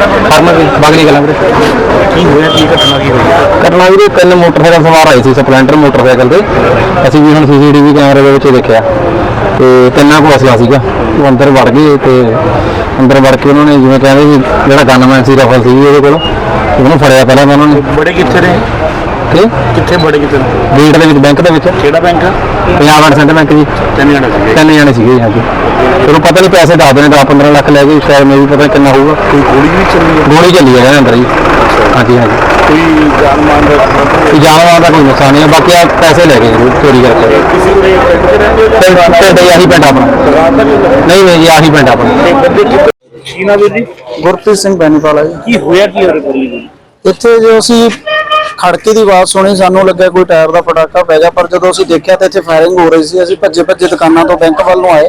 Firm ਵੀ ਬਗਲੀ ਕਲਾਂ ਵੀਰੇ। ਕੀ ਹੋਇਆ ਕੀ ਘਟਨਾ ਕੀ ਹੋਈ? ਘਟਨਾ ਵੀਰੇ ਤਿੰਨ ਮੋਟਰਸਾਈਕਲ ਸਵਾਰ ਆਏ ਸੀ ਸਪਲੈਂਡਰ ਮੋਟਰਸਾਈਕਲ ਤੇ ਅਸੀਂ ਵੀ ਹੁਣ ਸੀਸੀਟੀਵੀ ਕੈਮਰੇ ਦੇ ਵਿੱਚ ਦੇਖਿਆ। ਤੇ ਤਿੰਨਾਂ ਕੋਲ ਅਸਲਾ ਸੀਗਾ। ਉਹ ਅੰਦਰ ਵੜ ਗਏ ਤੇ ਅੰਦਰ ਵੜ ਕੇ ਉਹਨਾਂ ਨੇ ਜਿਵੇਂ ਕਹਿੰਦੇ ਵੀ ਜਿਹੜਾ ਗਨਮੈਨ ਸੀ ਰਫਲ ਸੀ ਉਹਦੇ ਕੋਲ ਉਹਨੂੰ ਫੜਿਆ ਪਹਿਲਾਂ ਤਾਂ ਉਹਨਾਂ ਨੇ। ਬੜੇ ਕਿੱਥੇ ਨੇ ਤੇ ਕਿੱਥੇ ਬੜੇ ਕਿੱਥੇ? ਗੇਟ ਦੇ ਵਿੱਚ ਬੈਂਕ ਦੇ ਵਿੱਚ। ਕਿਹੜਾ bank? Punjab and centre bank ਜੀ। ਤਿੰਨ ਜਣੇ ਸੀਗੇ। ਤਿੰਨ ਜਣੇ ਸੀਗੇ ਹਾਂਜੀ। ਚਲੋ ਪਤਾ ਨਹੀਂ ਪੈਸੇ ਦੱਸਦੇ ਨੇ 10 15 ਲੱਖ ਲੈ ਗਏ ਸ਼ਾਇਦ ਮੇਬੀ ਪਤਾ ਨੀ ਕਿੰਨਾ ਹੋਊਗਾ। ਕੋਈ ਗੋਲੀ ਵੀ ਚੱਲੀ ਹੈ ਗੋਲੀ ਚੱਲੀ ਹੈ ਇਹਦੇ ਅੰਦਰ ਜੀ ਹਾਂਜੀ ਹਾਂਜੀ। ਕੋਈ ਜਾਨ ਮਾਨ ਦਾ ਕੋਈ ਜਾਨਵਰਾਂ ਦਾ ਕੋਈ ਨੁਕਸਾਨ ਨਹੀਂ ਹੈ ਬਾਕੀ ਆ ਪੈਸੇ ਲੈ ਗਏ ਜ਼ਰੂਰ ਚੋਰੀ ਕਰਕੇ। ਕਿਸੇ ਦੇ ਪਿੰਡ ਚ ਰਹਿੰਦੇ ਹੋ ਪਿੰਡ ਆਹੀ ਪਿੰਡ ਆਪਣਾ। ਰਾਤ ਦਾ ਵੀ ਨਹੀਂ ਨਹੀਂ ਜੀ ਆਹੀ ਪਿੰਡ ਆਪਣਾ। ਤੇ ਬੰਦੇ ਕਿੱਥੇ ਕੀ ਨਾ ਵੀਰ ਜੀ? ਗੁਰਪ੍ਰੀਤ ਸਿੰਘ ਬੈਨੀਵਾਲਾ ਜੀ। ਕੀ ਹੋਇਆ ਕੀ ਹੋਰ ਗੋਲੀ ਇੱਥੇ ਜੋ ਅਸੀਂ ਖੜਕੇ ਦੀ ਆਵਾਜ਼ ਸੁਣੀ ਸਾਨੂੰ ਲੱਗਿਆ ਕੋਈ ਟਾਇਰ ਦਾ ਪਟਾਕਾ ਪੈ ਗਿਆ ਪਰ ਜਦੋਂ ਅਸੀਂ ਦੇਖਿਆ ਤਾਂ ਇੱਥੇ ਫਾਇਰਿੰਗ ਹੋ ਰਹੀ ਸੀ। ਅਸੀਂ ਭੱਜੇ ਭੱਜੇ ਦੁਕਾਨਾਂ ਤੋਂ ਬੈਂਕ ਵੱਲ ਨੂੰ ਆਏ।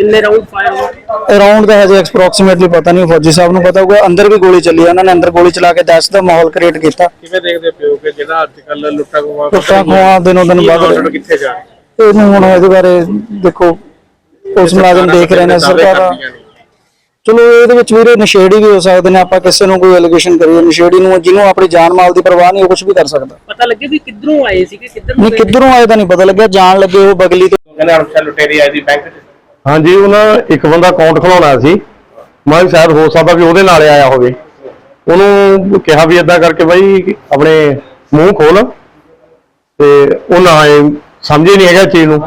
ਕਿੰਨੇ ਰਾਉਂਡ ਫਾਇਰ ਹੋਏ? ਅਰਾਊਂਡ ਦਾ ਹਜੇ ਐਕਸਪ੍ਰੋਕਸੀਮੇਟਲੀ ਪਤਾ ਨਹੀਂ ਫੌਜੀ ਸਾਹਿਬ ਨੂੰ ਪਤਾ ਹੋਊਗਾ। ਅੰਦਰ ਵੀ ਗੋਲੀ ਚੱਲੀ ਆ, ਉਹਨਾਂ ਨੇ ਅੰਦਰ ਗੋਲੀ ਚਲਾ ਕੇ ਦਹਿਸ਼ਤ ਦਾ ਮਾਹੌਲ ਕ੍ਰੀਏਟ ਕੀਤਾ। ਕਿਵੇਂ ਦੇਖਦੇ ਪਿਓ ਕਿ ਜਿਹੜਾ ਅੱਜ ਕੱਲ ਲੁੱਟਾ ਖੋਆ ਲੁੱਟਾਂ ਖੋਹਾਂ ਦਿਨੋਂ ਦਿਨ ਵੱਧ ਰਹੇ ਰਹੇ ਕਿੱਥੇ ਜਾ ਇਹਨੂੰ ਹੁਣ ਇਹਦੇ ਬਾਰੇ ਦੇਖੋ ਉਸ ਮੁਲਾਜ਼ਮ ਦੇਖ ਰਹੇ ਨੇ ਸਰਕਾਰ ਚਲੋ ਇਹਦੇ ਵਿੱਚ ਵੀਰੇ ਨਸ਼ੇੜੀ ਵੀ ਹੋ ਸਕਦੇ ਨੇ ਆਪਾਂ ਕਿਸੇ ਨੂੰ ਕੋਈ ਐਲੀਗੇਸ਼ਨ ਕਰੀਏ ਨਸ਼ੇੜੀ ਨੂੰ ਜਿਹਨੂੰ ਆਪਣੀ ਜਾਨ ਮਾਲ ਦੀ ਪਰਵਾਹ ਨਹੀਂ ਉਹ ਕੁਝ ਵੀ ਕਰ ਸਕਦਾ। ਪਤਾ ਲੱਗੇ ਵੀ ਕਿੱਧਰੋਂ ਆਏ ਸੀਗੇ ਕਿੱਧਰ ਨਹੀਂ ਕਿੱਧਰੋਂ ਆਏ ਤਾਂ ਨਹੀਂ ਪਤਾ ਲੱਗਿਆ ਜਾਣ ਲੱਗੇ ਉਹ ਬਗਲੀ ਤੋਂ। ਕਹਿੰਦੇ ਅਰਸ਼ਾ ਲੁਟੇਰੀ ਆਈ ਦੀ ਬੈਂਕ ਚ ਹਾਂਜੀ ਉਹਨਾਂ ਇੱਕ ਬੰਦਾ ਅਕਾਊਂਟ ਖੁਲਾਉਣਾ ਸੀ। ਮੈਂ ਸ਼ਾਇਦ ਹੋ ਸਕਦਾ ਵੀ ਉਹਦੇ ਨਾਲ ਆਇਆ ਹੋਵੇ। ਉਹਨੂੰ ਕਿਹਾ ਵੀ ਇਦਾਂ ਕਰਕੇ ਬਾਈ ਆਪਣੇ ਮੂੰਹ ਖੋਲ ਤੇ ਉਹ ਨਾ ਆਏ ਸਮਝੇ ਨਹੀਂ ਹੈਗਾ ਚੀਜ਼ ਨੂੰ।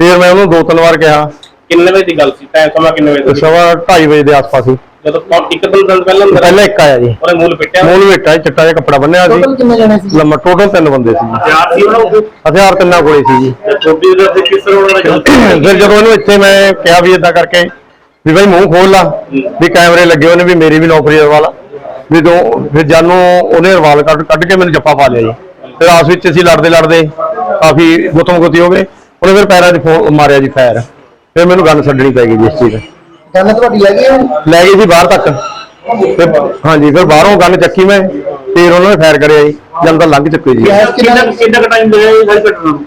ਫਿਰ ਮੈਂ ਉਹਨੂੰ ਦੋ ਤਿੰਨ ਵਾਰ ਕਿਹਾ। ਕਿੰਨੇ ਵਜੇ ਦੀ ਗੱਲ ਸੀ? ਟਾਈਮ ਸਮਾਂ ਕਿੰਨੇ ਵਜੇ ਦਾ? ਸੀ? ਸਵਾ 2:30 ਵਜੇ ਦੇ ਆਸ-ਪਾਸ ਹੀ ਜਦੋਂ ਕੌਣ ਇੱਕ ਦਿਨ ਦਿਨ ਪਹਿਲਾਂ ਅੰਦਰ ਪਹਿਲਾਂ ਇੱਕ ਆਇਆ ਜੀ। ਉਹਨੇ ਮੂਲ ਪਿੱਟਿਆ ਮੂਲ ਵੇਟਾ ਚਿੱਟਾ ਜਿਹਾ ਕੱਪੜਾ ਬੰਨਿਆ ਸੀ। ਕਿੰਨੇ ਜਣੇ ਸੀ? ਲੰਮਾ ਟੋਟਲ ਤਿੰਨ ਬੰਦੇ ਸੀ। ਯਾਰ ਸੀ ਉਹਨਾਂ ਨੂੰ ਹਥਿਆਰ ਤਿੰਨਾਂ ਕੋਲੇ ਸੀ ਜੀ। ਛੋਟੀ ਜਿਹੀ ਤੇ ਕਿਸ ਤਰ੍ਹਾਂ ਉਹਨਾਂ ਨੇ ਗਲਤੀ ਫਿਰ ਜਦੋਂ ਇਹਨੂੰ ਇੱਥੇ ਮੈਂ ਕਿਹਾ ਵੀ ਇਦਾਂ ਕਰਕੇ ਵੀ ਭਾਈ ਮੂੰਹ ਖੋਲ ਲਾ ਵੀ ਕੈਮਰੇ ਲੱਗੇ ਹੋਏ ਨੇ ਵੀ ਮੇਰੀ ਵੀ ਨੌਕਰੀ ਦਾ ਵਾਲਾ ਵੀ ਦੋ ਫਿਰ ਜਾਨੂੰ ਉਹਨੇ ਰਵਾਲ ਕੱਢ ਕੱਢ ਕੇ ਮੈਨੂੰ ਜੱਫਾ ਪਾ ਲਿਆ ਜੀ। ਫਿਰ ਆਸ ਵਿੱਚ ਅਸੀਂ ਲੜਦੇ ਲੜਦੇ ਕਾਫੀ ਗੁੱਤਮ ਗੁੱਤੀ ਹੋ ਗਏ। ਉਹਨੇ ਫਿਰ ਪੈਰਾਂ 'ਚ ਫੋ- ਮਾਰਿਆ ਜੀ ਫਾਇਰ ਫਿਰ ਮੈਨੂੰ ਗੱਲ ਛੱਡਣੀ ਪੈ ਗਈ ਜੀ ਇਸ ਚੀਜ਼ ਦੀ। ਗੱਲ ਤੁਹਾਡੀ ਲੈ ਗਏ ਲੈ ਗਈ ਸੀ ਬਾਹਰ ਤੱਕ। ਫਿਰ ਹਾਂਜੀ ਫਿਰ ਬਾਹਰੋਂ ਗਨ ਚੱਕੀ ਮੈਂ ਫਿਰ ਉਹਨਾਂ ਨੇ ਫਾਇਰ ਕਰਿਆ ਜੀ। ਜਦ ਲੰਘ ਚੁੱਕੇ ਜੀ। ਕਿੰਨਾ ਕਿੰਨਾ ਟਾਈਮ ਲੱਗਿਆ ਇਹ ਸਾਰੀ ਘਟਨਾ ਨੂੰ?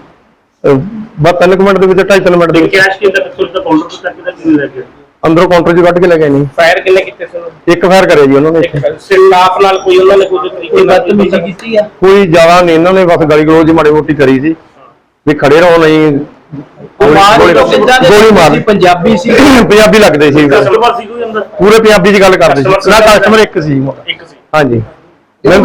ਬਸ ਤਿੰਨ ਕੁ ਮਿੰਟ ਦੇ ਵਿੱਚ 2.5 ਮਿੰਟ ਦੇ ਵਿੱਚ। ਕੈਸ਼ ਕਿੰਨਾ ਪਿਸਤੌਲ ਦਾ ਕਾਊਂਟਰ ਤੋਂ ਚੱਕ ਕੇ ਕਿੰਨੇ ਲੱਗੇ ਅੰਦਰੋਂ ਕਾਊਂਟਰ 'ਚ ਕੱਢ ਕੇ ਲੈ ਗਏ ਨਹੀਂ ਫਾਇਰ ਕਿੰਨੇ ਕੀਤੇ ਸੀ ਉਹਨੇ ਇੱਕ ਫਾਇਰ ਕਰਿਆ ਜੀ ਉਹਨਾਂ ਨੇ ਇੱਥੇ। ਸਟਾਫ ਨਾਲ ਕੋਈ ਉਹਨਾਂ ਨੇ ਕੋਈ ਤਰੀਕੇ ਨਾਲ ਕੀਤੀ? ਆ? ਕੋਈ ਜ਼ਿਆਦਾ ਨਹੀਂ ਇਹਨਾਂ ਨੇ ਬਸ ਗਲੀ ਗਲੋਚ ਮਾੜੀ ਮੋਟੀ ਕਰੀ ਸੀ। ਵੀ ਖੜੇ ਰਹੋ ਨਹੀਂ। ਗੋਲੀ ਗੋਲੀ ਮਾਰ। ਪੰਜਾਬੀ ਸੀ। ਪੰਜਾਬੀ ਲੱਗਦੇ ਸੀ। ਕਸਟਮਰ ਸੀ ਕੋਈ ਅੰਦਰ? ਪੂਰੇ ਪੰਜਾਬੀ 'ਚ ਗੱਲ ਕਰਦੇ ਸੀ। ਨਾ ਕਸਟਮਰ ਇੱਕ ਸੀ। ਇੱਕ ਸੀ। ਹਾਂਜੀ। ਮੈਂ